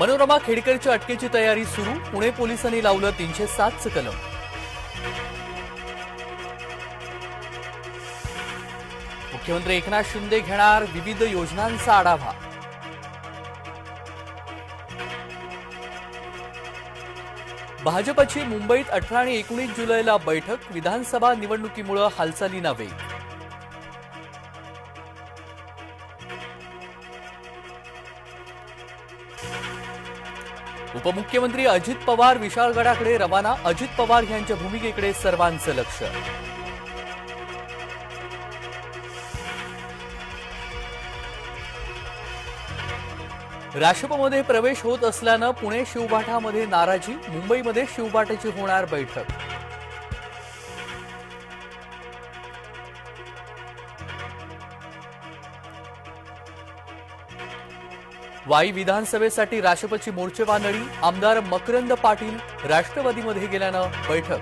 मनोरमा खेडकरच्या अटकेची तयारी सुरू. पुणे पोलिसांनी लावलं तीनशे सातचं कलम मुख्यमंत्री एकनाथ शिंदे घेणार विविध योजनांचा आढावा. भाजपची मुंबईत अठरा आणि एकोणीस जुलैला बैठक. विधानसभा निवडणुकीमुळे हालचाली वेग उपमुख्यमंत्री अजित पवार विशाळगडाकडे रवाना. अजित पवार यांच्या भूमिकेकडे सर्वांचं लक्ष. राष्ट्रपमध्ये प्रवेश होत असल्यानं पुणे शिवबाठामध्ये नाराजी मुंबईमध्ये शिवभाटाची होणार बैठक. वाई विधानसभेसाठी राष्ट्रपती मोर्चेबांधणी आमदार मकरंद पाटील राष्ट्रवादीमध्ये गेल्यानं बैठक.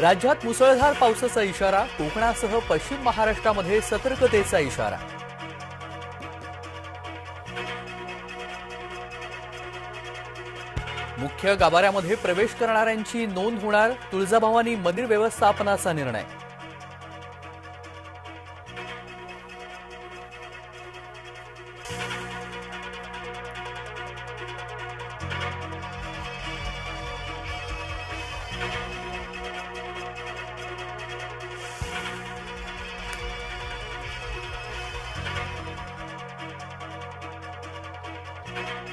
राज्यात मुसळधार पावसाचा इशारा कोकणासह पश्चिम महाराष्ट्रामध्ये सतर्कतेचा इशारा. मुख्य गाभाऱ्यामध्ये प्रवेश करणाऱ्यांची नोंद होणार तुळजाभवानी मंदिर व्यवस्थापनाचा निर्णय. Thank you.